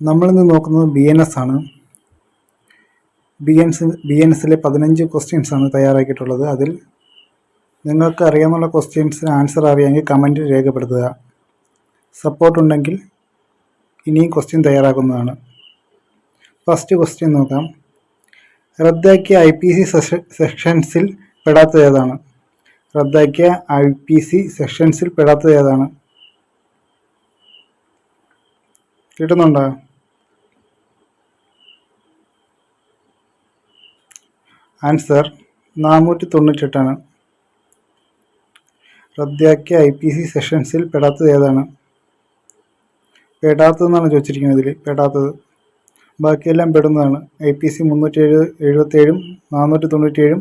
നമ്മളിന്ന് നോക്കുന്നത് B N S ആണ്. B N S B N എസിലെ പതിനഞ്ച് ക്വസ്റ്റ്യൻസ് ആണ് തയ്യാറാക്കിയിട്ടുള്ളത്. അതിൽ നിങ്ങൾക്ക് അറിയാവുന്ന ക്വസ്റ്റ്യൻസിന് ആൻസർ അറിയാമെങ്കിൽ കമന്റ് രേഖപ്പെടുത്തുക. സപ്പോർട്ട് ഉണ്ടെങ്കിൽ ഇനിയും ക്വസ്റ്റ്യൻ തയ്യാറാക്കുന്നതാണ്. ഫസ്റ്റ് ക്വസ്റ്റ്യൻ നോക്കാം. റദ്ദാക്കിയ ഐ പി സി സെക്ഷൻസിൽ പെടാത്തത് ഏതാണ്? റദ്ദാക്കിയ ഐ പി സി സെക്ഷൻസിൽ പെടാത്തത് ഏതാണ്? കിട്ടുന്നുണ്ടോ? ആൻസർ നാനൂറ്റി തൊണ്ണൂറ്റെട്ടാണ് റദ്ദാക്കിയ ഐ പി സി സെഷൻസിൽ പെടാത്തത് ഏതാണ്? പെടാത്തതെന്നാണ് ചോദിച്ചിരിക്കുന്നത് ഇതിൽ പെടാത്തത്. ബാക്കിയെല്ലാം പെടുന്നതാണ്. ഐ പി സി മുന്നൂറ്റി എഴു എഴുപത്തേഴും നാനൂറ്റി തൊണ്ണൂറ്റിയേഴും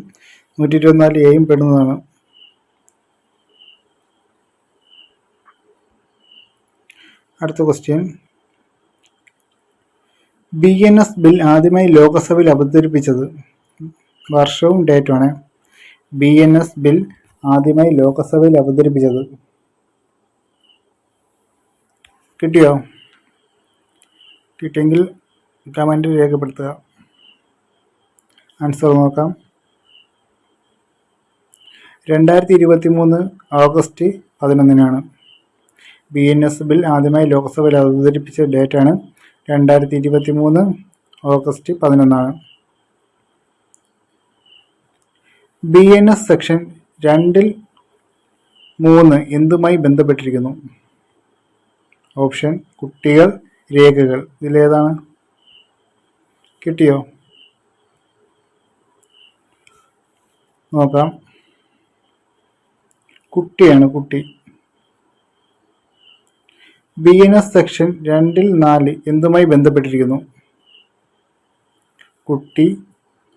നൂറ്റി ഇരുപത്തിനാല് എയും പെടുന്നതാണ്. അടുത്ത question B N S bill ആദ്യമായി ലോക്സഭയിൽ അവതരിപ്പിച്ചത് വർഷവും ഡേറ്റുമാണ് ബി എൻ എസ് ബിൽ ആദ്യമായി ലോക്സഭയിൽ അവതരിപ്പിച്ചത്. കിട്ടിയോ? കിട്ടിയെങ്കിൽ കമന്റ് രേഖപ്പെടുത്തുക. ആൻസർ നോക്കാം. രണ്ടായിരത്തി ഇരുപത്തി മൂന്ന് ഓഗസ്റ്റ് പതിനൊന്നിനാണ്. ബി എൻ എസ് ബിൽ ആദ്യമായി ലോക്സഭയിൽ അവതരിപ്പിച്ച ഡേറ്റാണ് രണ്ടായിരത്തി ഇരുപത്തി മൂന്ന് ഓഗസ്റ്റ് പതിനൊന്നാണ്. ബി എൻ എസ് സെക്ഷൻ രണ്ടിൽ മൂന്ന് എന്തുമായി ബന്ധപ്പെട്ടിരിക്കുന്നു? ഓപ്ഷൻ കുട്ടികൾ രേഖകൾ. ഇതിലേതാണ്? കിട്ടിയോ? നോക്കാം. കുട്ടിയാണ് കുട്ടി. ബി എൻ എസ് സെക്ഷൻ രണ്ടിൽ നാല് എന്തുമായി ബന്ധപ്പെട്ടിരിക്കുന്നു? കുട്ടി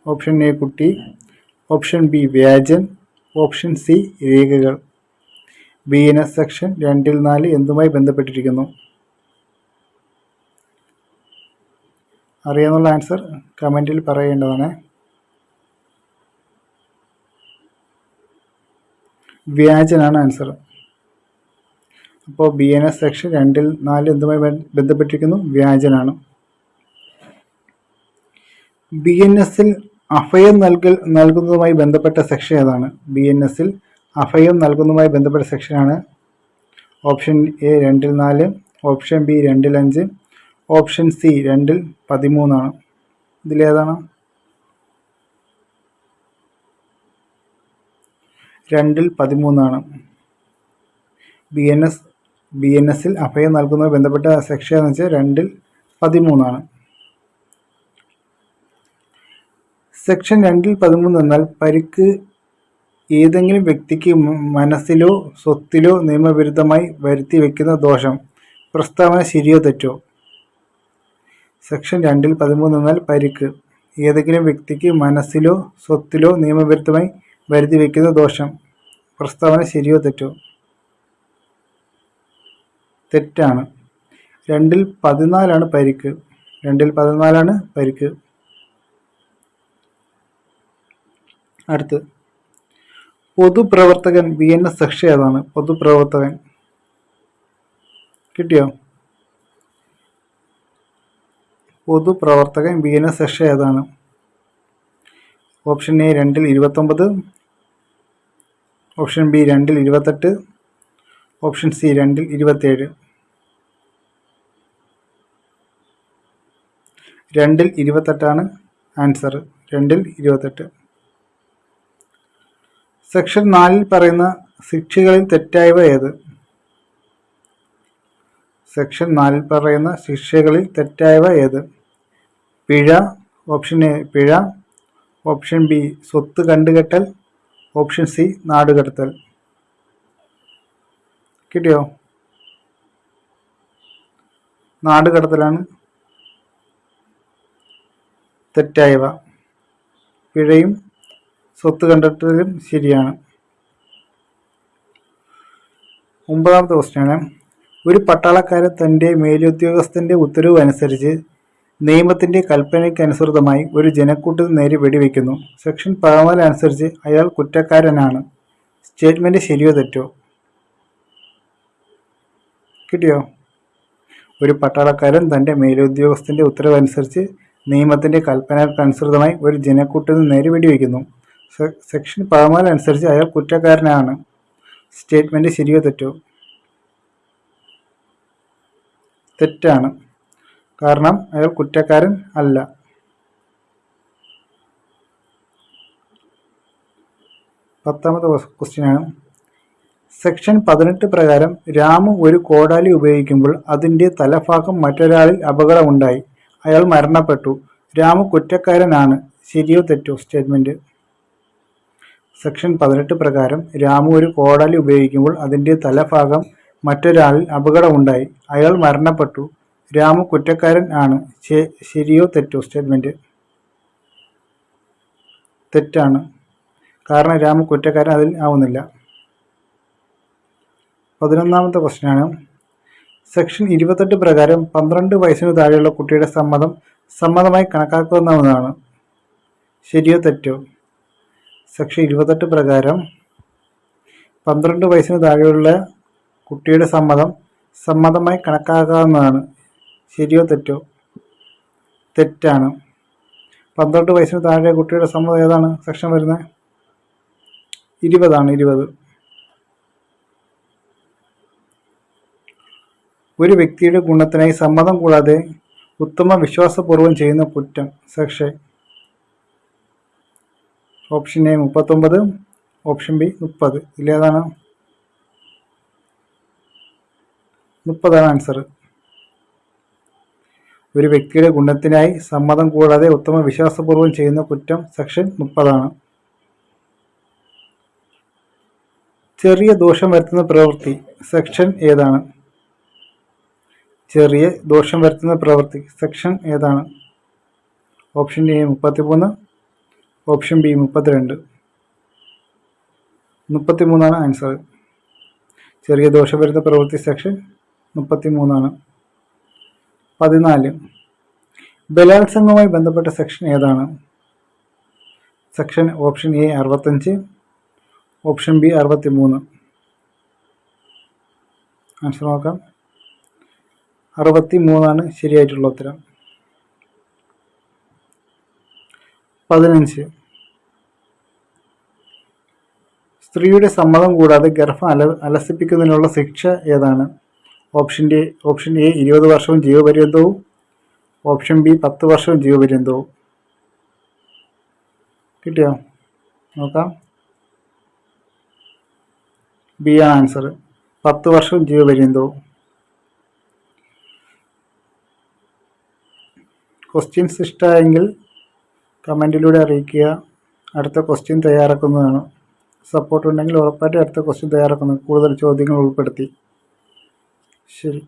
ഓപ്ഷൻ എ കുട്ടി ഓപ്ഷൻ ബി വ്യാജൻ ഓപ്ഷൻ സി രേഖകൾ. ബി എൻ എസ് സെക്ഷൻ രണ്ടിൽ നാല് എന്തുമായി ബന്ധപ്പെട്ടിരിക്കുന്നു? അറിയാമെന്നുള്ള ആൻസർ കമന്റിൽ പറയേണ്ടതാണ്. വ്യാജനാണ് ആൻസർ. അപ്പോൾ ബി എൻ എസ് സെക്ഷൻ രണ്ടിൽ നാല് എന്തുമായി ബന്ധപ്പെട്ടിരിക്കുന്നു? വ്യാജനാണ്. ബി എൻ എസിൽ അഭയം നൽകൽ നൽകുന്നതുമായി ബന്ധപ്പെട്ട സെക്ഷൻ ഏതാണ്? ബി എൻ എസിൽ അഭയം നൽകുന്നതുമായി ബന്ധപ്പെട്ട സെക്ഷനാണ് ഓപ്ഷൻ എ രണ്ടിൽ നാല് ഓപ്ഷൻ ബി രണ്ടിൽ അഞ്ച് ഓപ്ഷൻ സി രണ്ടിൽ പതിമൂന്നാണ്. ഇതിലേതാണ് രണ്ടിൽ പതിമൂന്നാണ്. B N S B N എസിൽ അഭയം നൽകുന്നതുമായി ബന്ധപ്പെട്ട സെക്ഷൻ എന്ന് വെച്ചാൽ രണ്ടിൽ പതിമൂന്നാണ്. സെക്ഷൻ രണ്ടിൽ പതിമൂന്ന് എന്നാൽ പരിക്ക് ഏതെങ്കിലും വ്യക്തിക്ക് മനസ്സിലോ സ്വത്തിലോ നിയമവിരുദ്ധമായി വരുത്തി വയ്ക്കുന്ന ദോഷം പ്രസ്താവന ശരിയോ തെറ്റോ? സെക്ഷൻ രണ്ടിൽ പതിമൂന്ന് എന്നാൽ പരിക്ക് ഏതെങ്കിലും വ്യക്തിക്ക് മനസ്സിലോ സ്വത്തിലോ നിയമവിരുദ്ധമായി വരുത്തി വയ്ക്കുന്ന ദോഷം പ്രസ്താവന ശരിയോ തെറ്റോ? തെറ്റാണ്. രണ്ടിൽ പതിനാലാണ് പരിക്ക്. രണ്ടിൽ പതിനാലാണ് പരിക്ക്. അടുത്ത്. പൊതുപ്രവർത്തകൻ ബി എൻ എസ് സെക്ഷൻ ഏതാണ്? പൊതുപ്രവർത്തകൻ. കിട്ടിയോ? പൊതുപ്രവർത്തകൻ ബി എൻ എസ് സെക്ഷൻ ഏതാണ്? ഓപ്ഷൻ എ രണ്ടിൽ ഇരുപത്തൊമ്പത് ഓപ്ഷൻ ബി രണ്ടിൽ ഇരുപത്തെട്ട് ഓപ്ഷൻ സി രണ്ടിൽ ഇരുപത്തേഴ് രണ്ടിൽ ഇരുപത്തെട്ടാണ് ആൻസർ രണ്ടിൽ ഇരുപത്തെട്ട്. സെക്ഷൻ നാലിൽ പറയുന്ന ശിക്ഷകളിൽ തെറ്റായവ ഏത്? സെക്ഷൻ നാലിൽ പറയുന്ന ശിക്ഷകളിൽ തെറ്റായവ ഏത്? പിഴ ഓപ്ഷൻ എ പിഴ ഓപ്ഷൻ ബി സ്വത്ത് കണ്ടുകെട്ടൽ ഓപ്ഷൻ സി നാടുകടത്തൽ. കിട്ടിയോ? നാടുകടത്തലാണ് തെറ്റായവ പിഴയും സ്വത്ത് കണ്ടെത്തലും ശരിയാണ്. ഒമ്പതാമത്തെ ക്വസ്റ്റ്യാണ് ഒരു പട്ടാളക്കാരൻ തന്റെ മേലുദ്യോഗസ്ഥന്റെ ഉത്തരവ് അനുസരിച്ച് നിയമത്തിന്റെ കൽപ്പനയ്ക്കനുസൃതമായി ഒരു ജനക്കൂട്ടത്തിന് നേരെ വെടിവെക്കുന്നു. സെക്ഷൻ പതിനാല് അനുസരിച്ച് അയാൾ കുറ്റക്കാരനാണ്. സ്റ്റേറ്റ്മെന്റ് ശരിയോ തെറ്റോ? കിട്ടിയോ? ഒരു പട്ടാളക്കാരൻ തന്റെ മേലുദ്യോഗസ്ഥന്റെ ഉത്തരവനുസരിച്ച് നിയമത്തിന്റെ കൽപ്പനകൾക്കനുസൃതമായി ഒരു ജനക്കൂട്ടത്തിന് നേരെ വെടിവെക്കുന്നു. സെക്ഷൻ പതിനാല് അനുസരിച്ച് അയാൾ കുറ്റക്കാരനാണ്. സ്റ്റേറ്റ്മെന്റ് ശരിയോ തെറ്റോ? തെറ്റാണ്. കാരണം അയാൾ കുറ്റക്കാരൻ അല്ല. പത്താമത്തെ ക്വസ്റ്റ്യനാണ്. സെക്ഷൻ പതിനെട്ട് പ്രകാരം രാമു ഒരു കോടാലി ഉപയോഗിക്കുമ്പോൾ അതിന്റെ തലഭാഗം മറ്റൊരാളിൽ അപകടമുണ്ടായി. അയാൾ മരണപ്പെട്ടു. രാമു കുറ്റക്കാരനാണ്. ശരിയോ തെറ്റോ? സ്റ്റേറ്റ്മെന്റ് സെക്ഷൻ പതിനെട്ട് പ്രകാരം രാമു ഒരു കോടാലി ഉപയോഗിക്കുമ്പോൾ അതിന്റെ തലഭാഗം മറ്റൊരാളിൽ അപകടമുണ്ടായി. അയാൾ മരണപ്പെട്ടു. രാമു കുറ്റക്കാരൻ ആണ്. ശരിയോ തെറ്റോ? സ്റ്റേറ്റ്മെന്റ് തെറ്റാണ്. കാരണം രാമു കുറ്റക്കാരൻ അതിൽ ആവുന്നില്ല. പതിനൊന്നാമത്തെ ക്വസ്റ്റ്യനാണ്. സെക്ഷൻ ഇരുപത്തെട്ട് പ്രകാരം പന്ത്രണ്ട് വയസ്സിന് താഴെയുള്ള കുട്ടിയുടെ സമ്മതം സമ്മതമായി കണക്കാക്കാവുന്നതാണ് ശരിയോ തെറ്റോ? സെക്ഷൻ ഇരുപത്തെട്ട് പ്രകാരം പന്ത്രണ്ട് വയസ്സിന് താഴെയുള്ള കുട്ടിയുടെ സമ്മതം സമ്മതമായി കണക്കാക്കാവുന്നതാണ്. ശരിയോ തെറ്റോ? തെറ്റാണ്. പന്ത്രണ്ട് വയസ്സിന് താഴെ കുട്ടിയുടെ സമ്മതം ഏതാണ്? സെക്ഷൻ വരുന്നത് ഇരുപതാണ് ഇരുപത്. ഒരു വ്യക്തിയുടെ ഗുണത്തിനായി സമ്മതം കൂടാതെ ഉത്തമ വിശ്വാസപൂർവം ചെയ്യുന്ന കുറ്റം സെക്ഷൻ ഓപ്ഷൻ എ മുപ്പത്തൊമ്പത് ഓപ്ഷൻ ബി മുപ്പത്. ഇതിലേതാണ് മുപ്പതാണ് ആൻസർ. ഒരു വ്യക്തിയുടെ ഗുണത്തിനായി സമ്മതം കൂടാതെ ഉത്തമ വിശ്വാസപൂർവം ചെയ്യുന്ന കുറ്റം സെക്ഷൻ മുപ്പതാണ്. ചെറിയ ദോഷം വരുത്തുന്ന പ്രവൃത്തി സെക്ഷൻ ഏതാണ്? ചെറിയ ദോഷം വരുത്തുന്ന പ്രവൃത്തി സെക്ഷൻ ഏതാണ്? ഓപ്ഷൻ എ മുപ്പത്തിമൂന്ന് ഓപ്ഷൻ ബി മുപ്പത്തിരണ്ട്. മുപ്പത്തിമൂന്നാണ് ആൻസർ. ചെറിയ ദോഷം വരുന്ന പ്രവൃത്തി സെക്ഷൻ മുപ്പത്തിമൂന്നാണ്. പതിനാല്. ബലാത്സംഗവുമായി ബന്ധപ്പെട്ട സെക്ഷൻ ഏതാണ്? സെക്ഷൻ ഓപ്ഷൻ എ അറുപത്തഞ്ച് ഓപ്ഷൻ ബി അറുപത്തി മൂന്ന് ആൻസർ നോക്കാം. അറുപത്തി മൂന്നാണ് ശരിയായിട്ടുള്ള ഉത്തരം. പതിനഞ്ച്. സ്ത്രീയുടെ സമ്മതം കൂടാതെ ഗർഭം അല അലസിപ്പിക്കുന്നതിനുള്ള ശിക്ഷ ഏതാണ്? ഓപ്ഷൻ ഡി ഓപ്ഷൻ എ ഇരുപത് വർഷവും ജീവപര്യന്തവും. ഓപ്ഷൻ ബി പത്ത് വർഷവും ജീവപര്യന്തവും. കിട്ടിയോ? നോക്കാം. ബി ആണ് ആൻസർ. പത്ത് വർഷവും ജീവപര്യന്തവും. ക്വസ്റ്റ്യൻസ് ഇഷ്ടമായെങ്കിൽ കമന്റിലൂടെ അറിയിക്കുക. അടുത്ത ക്വസ്റ്റ്യൻ തയ്യാറാക്കുന്നതാണ്. സപ്പോർട്ട് ഉണ്ടെങ്കിൽ ഉറപ്പായിട്ടും അടുത്ത ക്വസ്റ്റ്യൻ തയ്യാറാക്കുന്നു കൂടുതൽ ചോദ്യങ്ങൾ ഉൾപ്പെടുത്തി. ശരി.